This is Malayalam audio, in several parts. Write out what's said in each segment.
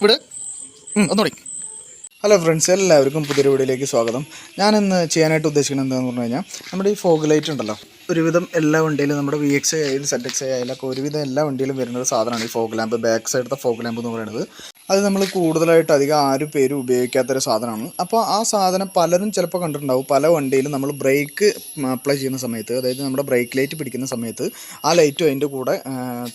ഇവിടെ ഒന്നുകൂടി ഹലോ ഫ്രണ്ട്സ് എല്ലാവർക്കും പുതിയൊരു വീഡിയോയിലേക്ക് സ്വാഗതം. ഞാനിന്ന് ചെയ്യാനായിട്ട് ഉദ്ദേശിക്കുന്നത് എന്താണെന്ന് പറഞ്ഞു കഴിഞ്ഞാൽ നമ്മുടെ ഈ ഫോഗ് ലൈറ്റ് ഉണ്ടല്ലോ ഒരുവിധം എല്ലാ വണ്ടിയിലും നമ്മുടെ വി എക്സ് ഐ ആയാലും സെറ്റ് എക്സ് ഐ ആയാലും ഒക്കെ ഒരുവിധം എല്ലാ വണ്ടിയിലും വരുന്ന ഒരു സാധനമാണ് ഈ ഫോഗ് ലാമ്പ് ബാക്ക് സൈഡത്തെ ഫോഗ് ലാമ്പ് എന്ന് പറയുന്നത്. അത് നമ്മൾ കൂടുതലായിട്ട് അധികം ആരും പേരും ഉപയോഗിക്കാത്തൊരു സാധനമാണ്. അപ്പോൾ ആ സാധനം പലരും ചിലപ്പോൾ കണ്ടിട്ടുണ്ടാവും. പല വണ്ടിയിലും നമ്മൾ ബ്രേക്ക് അപ്ലൈ ചെയ്യുന്ന സമയത്ത് അതായത് നമ്മുടെ ബ്രേക്ക് ലൈറ്റ് പിടിക്കുന്ന സമയത്ത് ആ ലൈറ്റും അതിന്റെ കൂടെ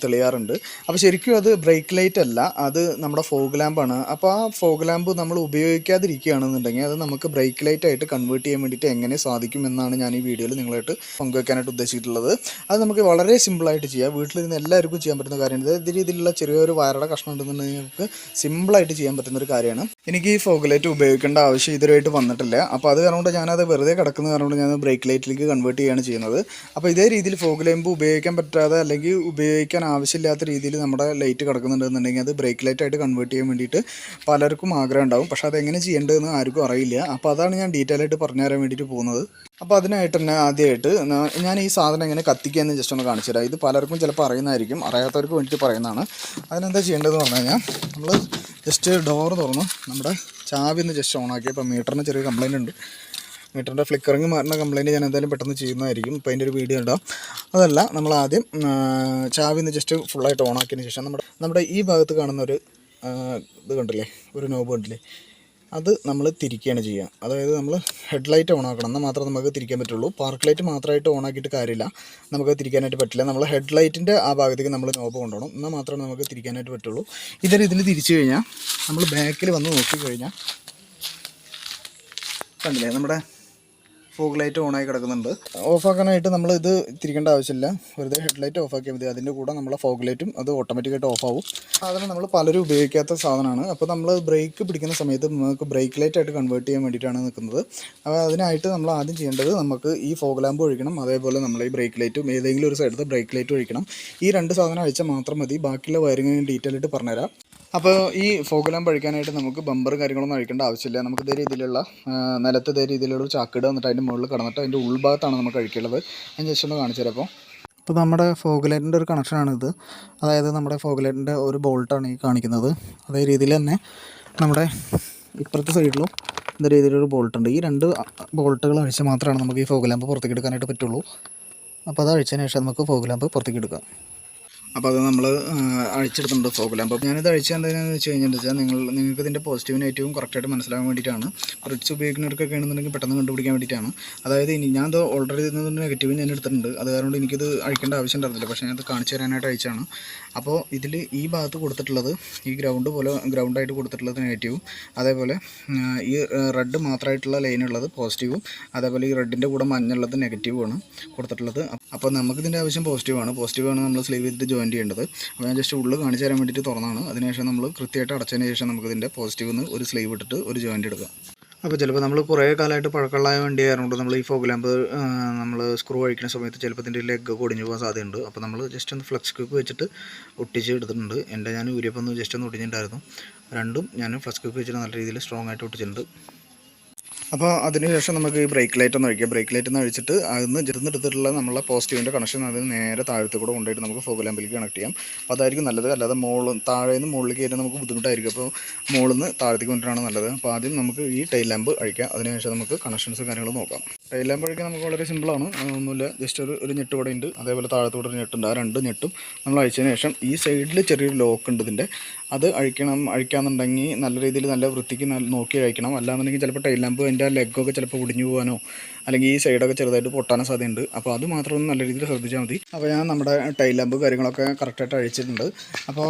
തെളിയാറുണ്ട്. അപ്പോൾ ശരിക്കും അത് ബ്രേക്ക് ലൈറ്റ് അല്ല അത് നമ്മുടെ ഫോഗ് ലാമ്പാണ് അപ്പോൾ ആ ഫോഗ് ലാമ്പ് നമ്മൾ ഉപയോഗിക്കാതിരിക്കുകയാണെന്നുണ്ടെങ്കിൽ അത് നമുക്ക് ബ്രേക്ക് ലൈറ്റ് ആയിട്ട് കൺവേർട്ട് ചെയ്യാൻ വേണ്ടിയിട്ട് എങ്ങനെ സാധിക്കും എന്നാണ് ഞാൻ ഈ വീഡിയോയിൽ നിങ്ങളായിട്ട് പങ്കുവെക്കാനായിട്ട് ഉദ്ദേശിച്ചിട്ടുള്ളത്. അത് നമുക്ക് വളരെ സിമ്പിളായിട്ട് ചെയ്യാം. വീട്ടിലിരുന്ന് എല്ലാവർക്കും ചെയ്യാൻ പറ്റുന്ന കാര്യമാണ്. ഇതേ രീതിയിലുള്ള ചെറിയൊരു വയറുടെ കഷ്ണം ഉണ്ടെന്നുണ്ടെങ്കിൽ നമുക്ക് സിമ്പിളായിട്ട് ചെയ്യാൻ പറ്റുന്ന ഒരു കാര്യമാണ്. എനിക്ക് ഈ ഫോഗ് ലൈറ്റ് ഉപയോഗിക്കേണ്ട ആവശ്യം ഇതുവരെയായിട്ട് വന്നിട്ടില്ല. അപ്പോൾ അത് കാരണം കൊണ്ട് ഞാനത് വെറുതെ കിടക്കുന്ന കാരണം കൊണ്ട് ഞാൻ ബ്രേക്ക് ലൈറ്റിലേക്ക് കൺവേർട്ട് ചെയ്യുകയാണ് ചെയ്യുന്നത്. അപ്പോൾ ഇതേ രീതിയിൽ ഫോഗ് ലൈമ്പ് ഉപയോഗിക്കാൻ പറ്റാതെ അല്ലെങ്കിൽ ഉപയോഗിക്കാൻ ആവശ്യമില്ലാത്ത രീതിയിൽ നമ്മുടെ ലൈറ്റ് കിടക്കുന്നുണ്ടെന്നുണ്ടെങ്കിൽ അത് ബ്രേക്ക് ലൈറ്റായിട്ട് കൺവേർട്ട് ചെയ്യാൻ വേണ്ടിയിട്ട് പലർക്കും ആഗ്രഹം ഉണ്ടാവും. പക്ഷേ അതെങ്ങനെ ചെയ്യേണ്ടതെന്ന് ആർക്കും അറിയില്ല. അപ്പോൾ അതാണ് ഞാൻ ഡീറ്റെയിൽ ആയിട്ട് പറഞ്ഞു തരാൻ വേണ്ടിയിട്ട് പോകുന്നത്. അപ്പോൾ അതിനായിട്ട് തന്നെ ആദ്യമായിട്ട് ഞാൻ ഈ സാധനം എങ്ങനെ കത്തിക്കുകയെന്ന് ജസ്റ്റ് ഒന്ന് കാണിച്ചു തരാം. ഇത് പലർക്കും ചിലപ്പോൾ അറിയുന്നതായിരിക്കും. അറിയാത്തവർക്ക് വേണ്ടിയിട്ട് പറയുന്നതാണ്. അതിനെന്താ ചെയ്യേണ്ടതെന്ന് പറഞ്ഞു കഴിഞ്ഞാൽ നമ്മൾ ജസ്റ്റ് ഡോർ തുറന്ന്. നമ്മുടെ ചാവി ഒന്ന് ജസ്റ്റ് ഓണാക്കി അപ്പോൾ മീറ്ററിന് ചെറിയ കംപ്ലയിന്റ് ഉണ്ട്. മീറ്ററിന്റെ ഫ്ലിക്കറിങ് മാറുന്ന കംപ്ലൈന്റ് ഞാൻ എന്തായാലും പെട്ടെന്ന് ചെയ്യുന്നതായിരിക്കും. ഇപ്പോൾ അതിന്റെ ഒരു വീഡിയോ ഉണ്ടാവും അതല്ല നമ്മൾ ആദ്യം ചാവി ഒന്ന് ജസ്റ്റ് ഫുള്ളായിട്ട് ഓണാക്കിയതിന് ശേഷം നമ്മുടെ നമ്മുടെ ഈ ഭാഗത്ത് കാണുന്ന ഒരു ഇത് കണ്ടില്ലേ? ഒരു നോബ് കണ്ടില്ലേ? അത് നമ്മൾ തിരിക്കുകയാണ് ചെയ്യുക അതായത് നമ്മൾ ഹെഡ്ലൈറ്റ് ഓൺ ആക്കണം എന്നാൽ മാത്രമേ നമുക്ക് തിരിക്കാൻ പറ്റുള്ളൂ. പാർക്ക് ലൈറ്റ് മാത്രമായിട്ട് ഓൺ ആക്കിയിട്ട് കാര്യമില്ല. നമുക്ക് തിരിക്കാനായിട്ട് പറ്റില്ല. നമ്മൾ ഹെഡ് ഹെഡ്ലൈറ്റിന്റെ ആ ഭാഗത്തേക്ക് നമ്മൾ നോബ് കൊണ്ടുപോകണം. എന്നാൽ മാത്രമേ നമുക്ക് തിരിക്കാനായിട്ട് പറ്റുള്ളൂ. ഇതൊരു ഇതിൽ തിരിച്ചു കഴിഞ്ഞാൽ നമ്മൾ ബാക്കിൽ വന്ന് നോക്കി കഴിഞ്ഞാൽ കണ്ടില്ലേ? നമ്മുടെ ഫോഗ് ലൈറ്റ് ഓൺ ആയി കിടക്കുന്നുണ്ട്. ഓഫാക്കാനായിട്ട് നമ്മൾ ഇത് തിരിക്കേണ്ട ആവശ്യമില്ല. വെറുതെ ഹെഡ്ലൈറ്റ് ഓഫ് ആക്കിയാൽ മതി. അതിന്റെ കൂടെ നമ്മളെ ഫോഗ് ലൈറ്റും അത് ഓട്ടോമാറ്റിക്കായിട്ട് ഓഫ് ആവും. സാധനം നമ്മൾ പലരും ഉപയോഗിക്കാത്ത സാധനമാണ്. അപ്പോൾ നമ്മൾ ബ്രേക്ക് പിടിക്കുന്ന സമയത്ത് നമുക്ക് ബ്രേക്ക് ലൈറ്റ് ആയിട്ട് കൺവേർട്ട് ചെയ്യാൻ വേണ്ടിയിട്ടാണ് നിൽക്കുന്നത്. അപ്പോൾ അതിനായിട്ട് നമ്മൾ ആദ്യം ചെയ്യേണ്ടത് നമുക്ക് ഈ ഫോഗ് ലാമ്പ് ഒഴിക്കണം. അതേപോലെ നമ്മൾ ഈ ബ്രേക്ക് ലൈറ്റും ഏതെങ്കിലും ഒരു സൈഡത്തെ ബ്രേക്ക് ലൈറ്റ് ഒഴിക്കണം. ഈ രണ്ട് സാധനം അഴിച്ചാൽ മാത്രം മതി. ബാക്കിയുള്ള വയറിങ് ഡീറ്റെയിൽ ആയിട്ട് പറഞ്ഞുതരാം. അപ്പോൾ ഈ ഫോഗലാം പഴിക്കാനായിട്ട് നമുക്ക് ബമ്പർ കാര്യങ്ങളൊന്നും അഴിക്കേണ്ട ആവശ്യമില്ല. നമുക്ക് ഇതേ രീതിയിലുള്ള നിലത്ത് ഇതേ രീതിയിലുള്ള ചാക്കിട വന്നിട്ട് അതിന്റെ മുകളിൽ കടന്നിട്ട് അതിന്റെ ഉൾഭാഗത്താണ് നമുക്ക് അഴിക്കേണ്ടത്. ഞാൻ ജസ്റ്റ് ഒന്ന് കാണിച്ചു തരാം അപ്പോൾ നമ്മുടെ ഫോഗലൈറ്റിന്റെ ഒരു കണക്ഷനാണിത്. അതായത് നമ്മുടെ ഫോഗലൈറ്റിന്റെ ഒരു ബോൾട്ടാണ് ഈ കാണിക്കുന്നത്. അതേ രീതിയിൽ തന്നെ നമ്മുടെ ഇപ്പുറത്തെ സൈഡിലും ഇതേ രീതിയിലൊരു ബോൾട്ടുണ്ട്. ഈ രണ്ട് ബോൾട്ടുകൾ അഴിച്ച് മാത്രമാണ് നമുക്ക് ഈ ഫോഗ് ലാമ്പ് പുറത്തേക്ക് എടുക്കാനായിട്ട് പറ്റുള്ളൂ. അപ്പോൾ അത് അഴിച്ചതിന് ശേഷം നമുക്ക് ഫോഗ് ലാമ്പ് പുറത്തേക്ക് എടുക്കാം. അപ്പോൾ അത് നമ്മൾ അഴിച്ചെടുത്തിട്ടുണ്ട് ഫോഗ് അപ്പോൾ ഞാനിത് അഴിച്ചെന്താണെന്ന് വെച്ച് കഴിഞ്ഞാൽ വെച്ചാൽ നിങ്ങൾ നിങ്ങൾക്ക് ഇതിന്റെ പോസിറ്റീവ് നെഗറ്റീവും കറക്റ്റായിട്ട് മനസ്സിലാകാൻ വേണ്ടിയിട്ടാണ്. ബ്രിഡ്സ് ഉപയോഗിക്കുന്നവർക്കൊക്കെ ആണെന്നുണ്ടെങ്കിൽ പെട്ടെന്ന് കണ്ടുപിടിക്കാൻ വേണ്ടിയിട്ടാണ്. അതായത് ഇനി ഞാൻ ഇത് ഓൾറെഡി ഇതിന്റെ നെഗറ്റീവ് ഞാൻ എടുത്തിട്ടുണ്ട്. അത് കാരണം എനിക്കിത് അഴിക്കേണ്ട ആവശ്യം ഉണ്ടായിരുന്നില്ല. പക്ഷേ ഞാനത് കാണിച്ചു തരാനായിട്ട് അഴിച്ചാണ് അപ്പോൾ ഇതിൽ ഈ ഭാഗത്ത് കൊടുത്തിട്ടുള്ളത് ഈ ഗ്രൗണ്ട് പോലെ ഗ്രൗണ്ടായിട്ട് കൊടുത്തിട്ടുള്ളത് നെഗറ്റീവും അതേപോലെ ഈ റെഡ് മാത്രമായിട്ടുള്ള ലൈനുള്ളത് പോസിറ്റീവും അതേപോലെ ഈ റെഡിന്റെ കൂടെ മഞ്ഞുള്ളത് നെഗറ്റീവുമാണ് കൊടുത്തിട്ടുള്ളത്. അപ്പോൾ നമുക്കിതിന്റെ ആവശ്യം പോസിറ്റീവാണ് പോസിറ്റീവാണ് നമ്മൾ സ്ലീവ് ചെയ്തിട്ട് ജോയിൻ ചെയ്യേണ്ടത് അപ്പോൾ ഞാൻ ജസ്റ്റ് ഉള്ളിൽ കാണിച്ചു തരാൻ വേണ്ടിയിട്ട് തുറന്നാണ് അതിനുശേഷം നമ്മൾ കൃത്യമായിട്ട് അടച്ചതിന് ശേഷം നമുക്കിതിന്റെ പോസിറ്റീവ് നിന്ന് ഒരു സ്ലീവ് ഇട്ടിട്ട് ഒരു ജോയിന്റ് എടുക്കാം അപ്പോൾ ചിലപ്പോൾ നമ്മൾ കുറേ കാലമായിട്ട് പഴക്കമുള്ള വണ്ടി ആയതുകൊണ്ട് നമ്മൾ ഈ ഫോഗ് ലാമ്പ് നമ്മൾ സ്ക്രൂ അഴിക്കുന്ന സമയത്ത് ചിലപ്പോൾ ഇതിന്റെ ലെഗ് ഒടിഞ്ഞു പോകാൻ സാധ്യതയുണ്ട്. അപ്പോൾ നമ്മൾ ജസ്റ്റ് ഒന്ന് ഫ്ലക്സ് ക്യൂക്ക് വെച്ചിട്ട് ഒട്ടിച്ച് എടുത്തിട്ടുണ്ട്. എന്റെ ഞാൻ ഊരിയപ്പോൾ ഒന്ന് ജസ്റ്റ് ഒന്ന് ഒടിഞ്ഞിട്ടുണ്ടായിരുന്നു. രണ്ടും ഞാൻ ഫ്ലക്സ് ക്യൂക്ക് വെച്ചിട്ട് നല്ല രീതിയിൽ സ്ട്രോങ് ആയിട്ട് ഒട്ടിച്ചിട്ടുണ്ട്. അപ്പോൾ അതിനുശേഷം നമുക്ക് ഈ ബ്രേക്ക് ലൈറ്റ് ഒന്ന് അഴിക്കാം ബ്രേക്ക് ലൈറ്റ് ഒന്ന് അഴിച്ചിട്ട് അതിന് ചെറുന്നെടുത്തിട്ടുള്ള നമ്മളെ പോസിറ്റീവിന്റെ കണക്ഷൻ അതിന് നേരെ താഴത്ത് കൂടെ കൊണ്ടുപോയിട്ട് നമുക്ക് ഫോഗ് ലാമ്പിലേക്ക് കണക്ട് ചെയ്യാം. അപ്പോൾ അതായിരിക്കും നല്ലത്. അല്ലാതെ മുകളിൽ താഴെ നിന്ന് മുകളിലേക്ക് കയറ്റാൻ നമുക്ക് ബുദ്ധിമുട്ടായിരിക്കും. അപ്പോൾ മുകളിൽ നിന്ന് താഴത്തേക്ക് കൊണ്ടിട്ടാണ് നല്ലത്. അപ്പോൾ ആദ്യം നമുക്ക് ഈ ടൈൽ ലാമ്പ് അഴിക്കാം. അതിനുശേഷം നമുക്ക് കണക്ഷൻസും കാര്യങ്ങളും നോക്കാം. ടൈൽ ലാമ്പ് അഴിക്കാൻ നമുക്ക് വളരെ സിമ്പിളാണ് ഒന്നുമില്ല ജസ്റ്റ് ഒരു ഒരു ഞെട്ട് കൂടെ ഉണ്ട്. അതേപോലെ താഴത്തോടെ ഒരു ഞെട്ടുണ്ട്. ആ രണ്ട് ഞെട്ടും നമ്മൾ അഴിച്ചതിന് ശേഷം ഈ സൈഡിൽ ചെറിയൊരു ലോക്ക് ഉണ്ട് ഇതിന്റെ അത് അഴിക്കണം അഴിക്കാന്നുണ്ടെങ്കിൽ നല്ല രീതിയിൽ നല്ല വൃത്തിക്ക് നോക്കി അഴിക്കണം. അല്ലാന്നുണ്ടെങ്കിൽ ചിലപ്പോൾ ടൈൽ ലാമ്പ് അതിന്റെ ഒക്കെ ചിലപ്പോൾ ഒടിഞ്ഞു പോകാനോ അല്ലെങ്കിൽ ഈ സൈഡൊക്കെ ചെറുതായിട്ട് പൊട്ടാൻ സാധ്യതയുണ്ട്. അപ്പോൾ അത് മാത്രം ഒന്ന് നല്ല രീതിയിൽ ശ്രദ്ധിച്ചാൽ മതി. അപ്പോൾ ഞാൻ നമ്മുടെ ടൈൽ ലാമ്പ് കാര്യങ്ങളൊക്കെ കറക്റ്റായിട്ട് അഴിച്ചിട്ടുണ്ട്. അപ്പോൾ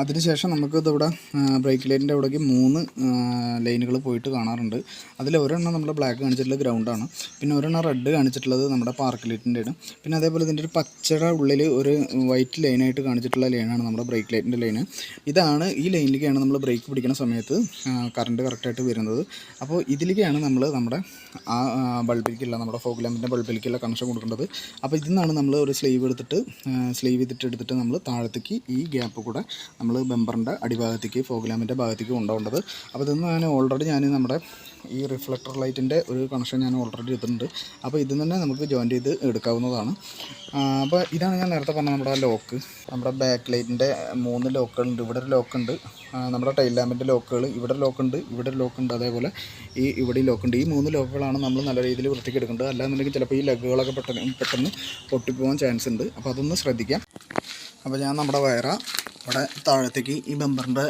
അതിനുശേഷം നമുക്ക് ഇതിവിടെ ബ്രേക്ക് ലൈറ്റിന്റെ അവിടേക്ക് മൂന്ന് ലൈനുകൾ പോയിട്ട് കാണാറുണ്ട്. അതിൽ ഒരെണ്ണം നമ്മുടെ ബ്ലാക്ക് കാണിച്ചിട്ടുള്ള ഗ്രൗണ്ടാണ് പിന്നെ ഒരെണ്ണം റെഡ് കാണിച്ചിട്ടുള്ളത് നമ്മുടെ പാർക്ക് ലൈറ്റിന്റെയാണ് പിന്നെ അതേപോലെ ഇതിന്റെ ഒരു പച്ചയുടെ ഉള്ളിൽ ഒരു വൈറ്റ് ലൈനായിട്ട് കാണിച്ചിട്ടുള്ള ലൈനാണ് നമ്മുടെ ബ്രേക്ക് ലൈറ്റിന്റെ ലൈന് ഇതാണ് ഈ ലൈനിലേക്കാണ് നമ്മൾ ബ്രേക്ക് പിടിക്കുന്ന സമയത്ത് കറണ്ട് കറക്റ്റായിട്ട് വരുന്നത്. അപ്പോൾ ഇതിലേക്കാണ് നമ്മൾ നമ്മുടെ ആ ബൾബിലേക്കുള്ള നമ്മുടെ ഫോഗ് ലാമ്പിന്റെ ബൾബിലേക്കുള്ള കണക്ഷൻ കൊടുക്കേണ്ടത് അപ്പോൾ ഇതിൽ നിന്നാണ് നമ്മൾ ഒരു സ്ലീവ് എടുത്തിട്ട് സ്ലീവ് ചെയ്തിട്ട് എടുത്തിട്ട് നമ്മൾ താഴത്തേക്ക് ഈ ഗ്യാപ്പ് കൂടെ നമ്മൾ ബെമ്പറിന്റെ അടിഭാഗത്തേക്ക് ഫോഗ് ലാമ്പിന്റെ ഭാഗത്തേക്ക് കൊണ്ടുപോകേണ്ടത് അപ്പോൾ ഇതൊന്നും ഞാൻ ഓൾറെഡി ഞാൻ നമ്മുടെ ഈ റിഫ്ലക്ടർ ലൈറ്റിന്റെ ഒരു കണക്ഷൻ ഞാൻ ഓൾറെഡി എടുത്തിട്ടുണ്ട്. അപ്പോൾ ഇതിൽ തന്നെ നമുക്ക് ജോയിന്റ് ചെയ്ത് എടുക്കാവുന്നതാണ്. അപ്പോൾ ഇതാണ് ഞാൻ നേരത്തെ പറഞ്ഞ നമ്മുടെ ലോക്ക് നമ്മുടെ ബാക്ക് ലൈറ്റിന്റെ മൂന്ന് ലോക്കുകളുണ്ട് ഇവിടെ ഒരു ലോക്കുണ്ട് നമ്മുടെ ടൈൽ ലാമ്പിന്റെ ലോക്കുകൾ ഇവിടെ ലോക്കുണ്ട് ഇവിടെ ലോക്കുണ്ട് അതേപോലെ ഈ ഇവിടെ ലോക്കുണ്ട് ഈ മൂന്ന് ലോക്കുകളാണ് നമ്മൾ നല്ല രീതിയിൽ വൃത്തിക്ക് എടുക്കേണ്ടത്. അല്ലാന്നുണ്ടെങ്കിൽ ചിലപ്പോൾ ഈ ലഗുകളൊക്കെ പെട്ടെന്ന് പെട്ടെന്ന് പൊട്ടിപ്പോകാൻ ചാൻസ് ഉണ്ട്. അപ്പോൾ അതൊന്ന് ശ്രദ്ധിക്കാം. അപ്പോൾ ഞാൻ നമ്മുടെ വയറ ഇവിടെ താഴത്തേക്ക് ഈ ബമ്പറിന്റെ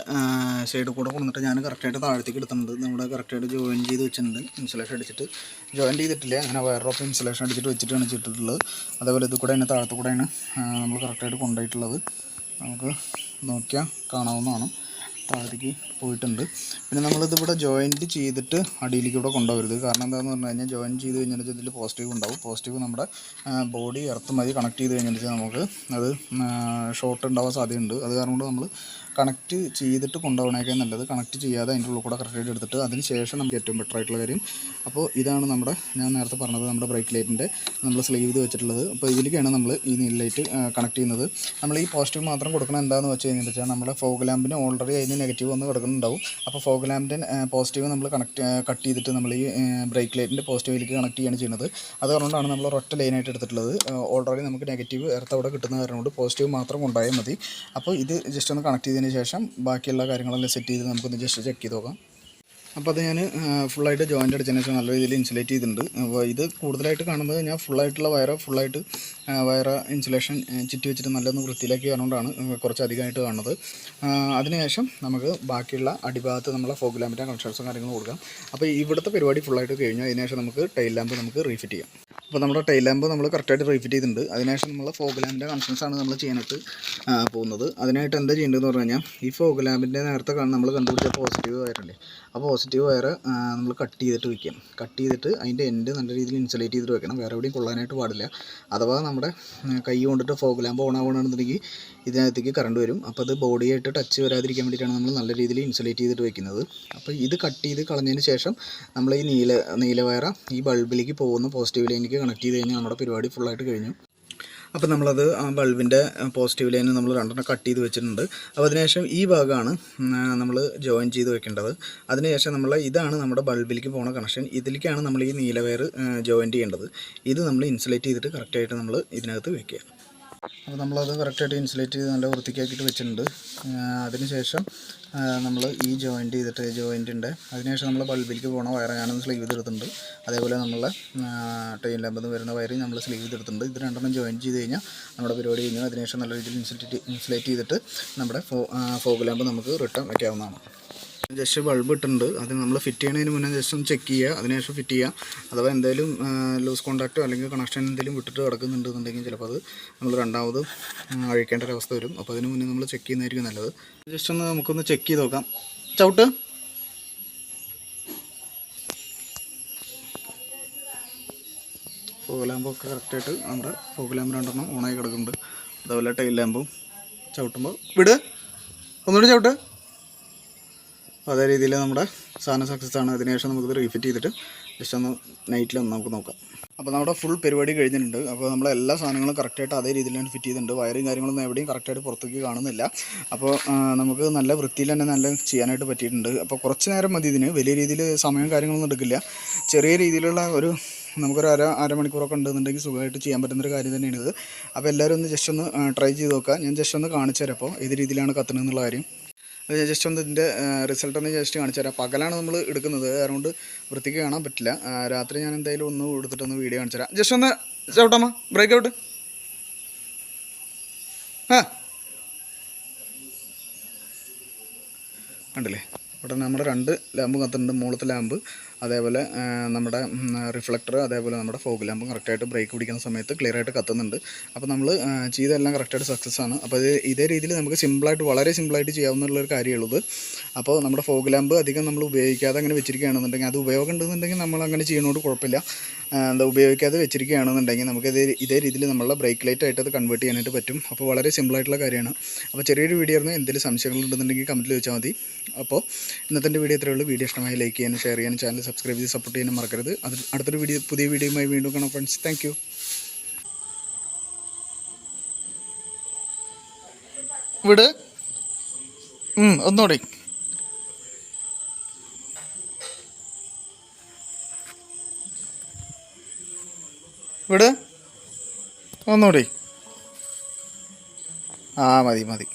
സൈഡിൽ കൂടെ കൊണ്ടിട്ട് ഞാൻ കറക്റ്റായിട്ട് താഴത്തേക്ക് എടുത്തിട്ടുണ്ട്. നമ്മുടെ കറക്റ്റായിട്ട് ജോയിൻ ചെയ്ത് വെച്ചിട്ടുണ്ട്. ഇൻസുലേഷൻ അടിച്ചിട്ട്. ജോയിൻ ചെയ്തിട്ടില്ല. അങ്ങനെ വയറോപ്പ് ഇൻസുലേഷൻ അടിച്ചിട്ട് വെച്ചിട്ടാണ് ചെയ്തിട്ടുള്ളത്. അതേപോലെ ഇത് കൂടെയാണ് താഴത്തു കൂടെയാണ് നമ്മൾ കറക്റ്റായിട്ട് കൊണ്ടുപോയിട്ടുള്ളത്. നമുക്ക് നോക്കിയാൽ കാണാവുന്നതാണ്. താഴത്തേക്ക് പോയിട്ടുണ്ട്. പിന്നെ നമ്മളിതിവിടെ ജോയിന്റ് ചെയ്തിട്ട് അടിയിലേക്ക് ഇവിടെ കൊണ്ടുപോകരുത് കാരണം എന്താണെന്ന് പറഞ്ഞു കഴിഞ്ഞാൽ ജോയിൻ ചെയ്ത് കഴിഞ്ഞാൽ ഇതിൽ പോസിറ്റീവ് ഉണ്ടാവും. പോസിറ്റീവ് നമ്മുടെ ബോഡി എർത്ത് മതി കണക്ട് ചെയ്ത് കഴിഞ്ഞാൽ നമുക്ക് അത് ഷോർട്ട് ഉണ്ടാവാൻ സാധ്യതയുണ്ട്. അത് കാരണം കൊണ്ട് നമ്മൾ കണക്ട് ചെയ്തിട്ട് കൊണ്ടുപോകണേക്കാൾ നല്ലത് കണക്ട് ചെയ്യാതെ അതിന്റെ ഉള്ളിൽ കൂടെ കറക്റ്റായിട്ട് എടുത്തിട്ട് അതിന് ശേഷം നമുക്ക് ഏറ്റവും ബെറ്റർ ആയിട്ടുള്ള കാര്യം. അപ്പോൾ ഇതാണ് നമ്മുടെ ഞാൻ നേരത്തെ പറഞ്ഞത് നമ്മുടെ ബ്രേക്ക് ലൈറ്റിന്റെ നമ്മൾ സ്ലീവ് ചെയ്ത് വെച്ചിട്ടുള്ളത്. അപ്പോൾ ഇതിലേക്കാണ് നമ്മൾ ഈ നീൽ ലൈറ്റ് കണക്ട് ചെയ്യുന്നത്. നമ്മൾ ഈ പോസിറ്റീവ് മാത്രം കൊടുക്കണം എന്താണെന്ന് വെച്ച് കഴിഞ്ഞാൽ നമ്മുടെ ഫോഗ് ലാമ്പിന് ഓൾറെഡി അതിന് നെഗറ്റീവ് വന്ന് കിടക്കുന്നുണ്ടാവും. അപ്പോൾ ഫോഗ് ലാമ്പിന്റെ പോസിറ്റീവ് നമ്മൾ കണക്ട് കട്ട് ചെയ്തിട്ട് നമ്മൾ ഈ ബ്രേക്ക് ലൈറ്റിന്റെ പോസിറ്റീവിലേക്ക് കണക്ട് ചെയ്യുകയാണ് ചെയ്യുന്നത്. അതുകൊണ്ടാണ് നമ്മൾ ഒരൊറ്റ ലൈനായിട്ട് എടുത്തിട്ടുള്ളത്. ഓൾറെഡി നമുക്ക് നെഗറ്റീവ് എർത്ത് അവിടെ കിട്ടുന്ന കാരണം കൊണ്ട് പോസിറ്റീവ് മാത്രം കൊണ്ടുപോയാൽ മതി. അപ്പോൾ ഇത് ജസ്റ്റ് ഒന്ന് കണക്ട് ചെയ്തതിന് ശേഷം ബാക്കിയുള്ള കാര്യങ്ങളെല്ലാം സെറ്റ് ചെയ്ത് നമുക്കൊന്ന് ജസ്റ്റ് ചെക്ക് ചെയ്ത് നോക്കാം. അപ്പോൾ അത് ഞാൻ ഫുള്ളായിട്ട് ജോയിന്റ് അടിച്ചതിന് ശേഷം നല്ല രീതിയിൽ ഇൻസുലേറ്റ് ചെയ്തിട്ടുണ്ട്. അപ്പോൾ ഇത് കൂടുതലായിട്ട് കാണുന്നത് ഞാൻ ഫുള്ളായിട്ടുള്ള വയറ് ഫുള്ളായിട്ട് വയറ ഇൻസുലേഷൻ ചുറ്റി വെച്ചിട്ട് നല്ലൊന്ന് വൃത്തിയിലാക്കി കാണുകൊണ്ടാണ് കുറച്ച് അധികമായിട്ട് കാണുന്നത്. അതിനുശേഷം നമുക്ക് ബാക്കിയുള്ള അടിഭാഗത്ത് നമ്മളെ ഫോഗ് ലാമ്പിന്റെ കണക്ഷൻസും കാര്യങ്ങളും കൊടുക്കാം. അപ്പോൾ ഇവിടുത്തെ പരിപാടി ഫുള്ളായിട്ട് കഴിഞ്ഞു. അതിനുശേഷം നമുക്ക് ടൈൽ ലാമ്പ് നമുക്ക് റീഫിറ്റ് ചെയ്യാം. അപ്പോൾ നമ്മുടെ ടൈൽ ലാമ്പ് നമ്മൾ കറക്റ്റായിട്ട് റീഫിറ്റ് ചെയ്തിട്ടുണ്ട്. അതിനുശേഷം നമ്മൾ ഫോഗ് ലാമ്പിന്റെ കണക്ഷൻസാണ് നമ്മൾ ചെയ്യാനായിട്ട് പോകുന്നത്. അതിനായിട്ട് എന്താ ചെയ്യേണ്ടതെന്ന് പറഞ്ഞു കഴിഞ്ഞാൽ ഈ ഫോഗ് ലാമ്പിന്റെ നേരത്തെ നമ്മൾ കണ്ടുപിടിച്ച പോസിറ്റീവ് വയറല്ലേ ആ പോസിറ്റീവ് വയർ നമ്മൾ കട്ട് ചെയ്തിട്ട് വയ്ക്കാം കട്ട് ചെയ്തിട്ട് അതിന്റെ എൻഡ് നല്ല രീതിയിൽ ഇൻസുലേറ്റ് ചെയ്തിട്ട് വെക്കണം. വേറെ എവിടെയും കൊള്ളാനായിട്ട് പാടില്ല. അഥവാ നമ്മുടെ കൈ കൊണ്ടിട്ട് ഫോഗ് ലാമ്പ് ഓൺ ആവുകയാണെന്നുണ്ടെങ്കിൽ ഇതിനകത്തേക്ക് കറണ്ട് വരും. അപ്പോൾ അത് ബോഡിയായിട്ട് ടച്ച് വരാതിരിക്കാൻ വേണ്ടിയിട്ടാണ് നമ്മൾ നല്ല രീതിയിൽ ഇൻസുലേറ്റ് ചെയ്തിട്ട് വെക്കുന്നത്. അപ്പോൾ ഇത് കട്ട് ചെയ്ത് കളഞ്ഞതിന് ശേഷം നമ്മൾ ഈ നീല നീല വയറ ഈ ബൾബിലേക്ക് പോകുന്ന പോസിറ്റീവ് ലൈനിലേക്ക് കണക്ട് ചെയ്ത് കഴിഞ്ഞാൽ നമ്മുടെ പരിപാടി ഫുള്ളായിട്ട് കഴിഞ്ഞു. അപ്പോൾ നമ്മളത് ആ ബൾബിന്റെ പോസിറ്റീവ് ലൈന് നമ്മൾ രണ്ടെണ്ണം കട്ട് ചെയ്ത് വെച്ചിട്ടുണ്ട്. അപ്പോൾ അതിനുശേഷം ഈ ഭാഗമാണ് നമ്മൾ ജോയിൻ ചെയ്ത് വെക്കേണ്ടത്. അതിനുശേഷം നമ്മൾ ഇതാണ് നമ്മുടെ ബൾബിലേക്ക് പോണ കണക്ഷൻ ഇതിലേക്കാണ് നമ്മൾ ഈ നീലവയർ ജോയിൻ ചെയ്യേണ്ടത്. ഇത് നമ്മൾ ഇൻസുലേറ്റ് ചെയ്തിട്ട് കറക്റ്റായിട്ട് നമ്മൾ ഇതിനകത്ത് വെക്കുക. അപ്പോൾ നമ്മളത് കറക്റ്റായിട്ട് ഇൻസുലേറ്റ് ചെയ്ത് നല്ല വൃത്തിക്കാക്കിയിട്ട് വെച്ചിട്ടുണ്ട്. അതിനുശേഷം നമ്മൾ ഈ ജോയിന്റ് ചെയ്തിട്ട് ജോയിന്റിന്റെ അതിനുശേഷം നമ്മൾ ബൾബിലേക്ക് പോകണ വയർ ഞാനൊന്ന് സ്ലീവ് ചെയ്തെടുത്തിട്ടുണ്ട്. അതേപോലെ നമ്മളെ ട്രെയിൻ ലാമ്പെന്ന് വരുന്ന വയറിൽ നമ്മൾ സ്ലീവ് ചെയ്തെടുത്തിട്ടുണ്ട്. ഇത് രണ്ടെണ്ണം ജോയിൻ ചെയ്ത് കഴിഞ്ഞാൽ നമ്മുടെ പരിപാടി കഴിഞ്ഞു. അതിനുശേഷം നല്ല രീതിയിൽ ഇൻസുലേറ്റ് ഇൻസുലേറ്റ് ചെയ്തിട്ട് നമ്മുടെ ഫോ ഫോഗ് ലാമ്പ് നമുക്ക് റിട്ടേൺ വയ്ക്കാവുന്നതാണ്. ജസ്റ്റ് ബൾബ് ഇട്ടുണ്ട് അത് നമ്മൾ ഫിറ്റ് ചെയ്യണതിന് മുന്നേ ജസ്റ്റ് ഒന്ന് ചെക്ക് ചെയ്യുക അതിനുശേഷം ഫിറ്റ് ചെയ്യുക അഥവാ എന്തെങ്കിലും ലൂസ് കോൺടാക്റ്റോ അല്ലെങ്കിൽ കണക്ഷൻ എന്തെങ്കിലും വിട്ടിട്ട് കിടക്കുന്നുണ്ടെന്നുണ്ടെങ്കിൽ ചിലപ്പോൾ അത് നമ്മൾ രണ്ടാമത് അഴിക്കേണ്ട ഒരവസ്ഥ വരും. അപ്പോൾ അതിന് മുന്നേ നമ്മൾ ചെക്ക് ചെയ്യുന്നതായിരിക്കും നല്ലത്. ജസ്റ്റ് ഒന്ന് നമുക്കൊന്ന് ചെക്ക് ചെയ്ത് നോക്കാം. ചവിട്ട്. ഫോഗ് ലാമ്പൊക്കെ കറക്റ്റായിട്ട് നമ്മുടെ ഫോഗ് ലാമ്പ് രണ്ടെണ്ണം ഓണായി കിടക്കുന്നുണ്ട്. അതേപോലെ ടൈൽ ലാമ്പും ചവിട്ടുമ്പോൾ വിട്. ഒന്നുകൂടി ചവിട്ട്. അതേ രീതിയിൽ നമ്മുടെ സാധനം സക്സസ് ആണ്. അതിനുശേഷം നമുക്കിത് റീഫിറ്റ് ചെയ്തിട്ട് ജസ്റ്റ് ഒന്ന് നൈറ്റിൽ ഒന്ന് നമുക്ക് നോക്കാം. അപ്പോൾ നമ്മുടെ ഫുൾ പരിപാടി കഴിഞ്ഞിട്ടുണ്ട്. അപ്പോൾ നമ്മൾ എല്ലാ സാധനങ്ങളും കറക്റ്റായിട്ട് അതേ രീതിയിലാണ് ഫിറ്റ് ചെയ്തിട്ടുണ്ട്. വയറും കാര്യങ്ങളൊന്നും എവിടെയും കറക്റ്റായിട്ട് പുറത്തേക്ക് കാണുന്നില്ല. അപ്പോൾ നമുക്ക് നല്ല വൃത്തിയിൽ തന്നെ നല്ല ചെയ്യാനായിട്ട് പറ്റിയിട്ടുണ്ട്. അപ്പോൾ കുറച്ച് നേരം മതി ഇതിന്. വലിയ രീതിയിൽ സമയം കാര്യങ്ങളൊന്നും എടുക്കില്ല. ചെറിയ രീതിയിലുള്ള ഒരു നമുക്കൊരു അര അരമണിക്കൂറൊക്കെ ഉണ്ടെന്നുണ്ടെങ്കിൽ സുഖമായിട്ട് ചെയ്യാൻ പറ്റുന്നൊരു കാര്യം തന്നെയാണിത്. അപ്പോൾ എല്ലാവരും ഒന്ന് ജസ്റ്റ് ഒന്ന് ട്രൈ ചെയ്ത് നോക്കുക. ഞാൻ ജസ്റ്റ് ഒന്ന് കാണിച്ചു തരാം അപ്പോൾ ഏത് രീതിയിലാണ് കത്തുന്നത് എന്നുള്ള കാര്യം. ജസ്റ്റ് ഒന്ന് ഇതിന്റെ റിസൾട്ട് ഒന്ന് ജസ്റ്റ് കാണിച്ചു തരാം. പകലാണ് നമ്മൾ എടുക്കുന്നത്. അതുകൊണ്ട് വൃത്തിക്ക് കാണാൻ പറ്റില്ല. രാത്രി ഞാൻ എന്തായാലും ഒന്ന് എടുത്തിട്ടൊന്ന് വീഡിയോ കാണിച്ചു തരാം. ജസ്റ്റ് ഒന്ന് ചവിട്ടമ്മ ബ്രേക്ക് ഔട്ട് ആ. കണ്ടില്ലേ? ഇവിടെ നമ്മുടെ രണ്ട് ലാമ്പ് കത്തുന്നുണ്ട് മൂളത്തെ ലാമ്പ് അതേപോലെ നമ്മുടെ റിഫ്ലക്ടർ അതേപോലെ നമ്മുടെ ഫോഗ് ലാമ്പും കറക്റ്റായിട്ട് ബ്രേക്ക് പിടിക്കുന്ന സമയത്ത് ക്ലിയർ ആയിട്ട് കത്തുന്നുണ്ട്. അപ്പോൾ നമ്മൾ ചെയ്തെല്ലാം കറക്റ്റായിട്ട് സക്സസ് ആണ്. അപ്പോൾ ഇത് ഇതേ രീതിയിൽ നമുക്ക് സിമ്പിളായിട്ട് വളരെ സിമ്പിളായിട്ട് ചെയ്യാവുന്നുള്ളൊരു കാര്യമുള്ളത്. അപ്പോൾ നമ്മുടെ ഫോഗ് ലാമ്പ് അധികം നമ്മൾ ഉപയോഗിക്കാതെ അങ്ങനെ വെച്ചിരിക്കുകയാണെന്നുണ്ടെങ്കിൽ അത് ഉപയോഗം ഉണ്ടെന്നുണ്ടെങ്കിൽ നമ്മൾ അങ്ങനെ ചെയ്യുന്നതുകൊണ്ട് കുഴപ്പമില്ല. എന്താ ഉപയോഗിക്കാതെ വെച്ചിരിക്കുകയാണെന്നുണ്ടെങ്കിൽ നമുക്ക് ഇതേ ഇതേ രീതിയിൽ നമ്മളുടെ ബ്രേക്ക് ലൈറ്റ് ആയിട്ട് അത് കൺവേർട്ട് ചെയ്യാനായിട്ട് പറ്റും. അപ്പോൾ വളരെ സിമ്പിളായിട്ടുള്ള കാര്യമാണ്. അപ്പോൾ ചെറിയൊരു വീഡിയോ ആയിരുന്നു. എന്തെങ്കിലും സംശയങ്ങളുണ്ടെന്നുണ്ടെങ്കിൽ കമന്റിൽ വെച്ചാൽ മതി. അപ്പോൾ ഇന്നത്തെ വീഡിയോ ഇത്രയേ ഉള്ളൂ. വീഡിയോ ഇഷ്ടമായി ലൈക്ക് ചെയ്യാനും ഷെയർ ചെയ്യാനും ചാനൽ സബ്സ്ക്രൈബ് ചെയ്ത് സപ്പോർട്ട് ചെയ്യാനും മറക്കരുത്. അത് അടുത്തൊരു വീഡിയോ പുതിയ വീഡിയോയുമായി വീണ്ടും കാണാം ഫ്രണ്ട്സ് താങ്ക് വിട്. ഒന്നുകൂടി. വിട്. ഒന്നുകൂടി. ആ മതി മതി.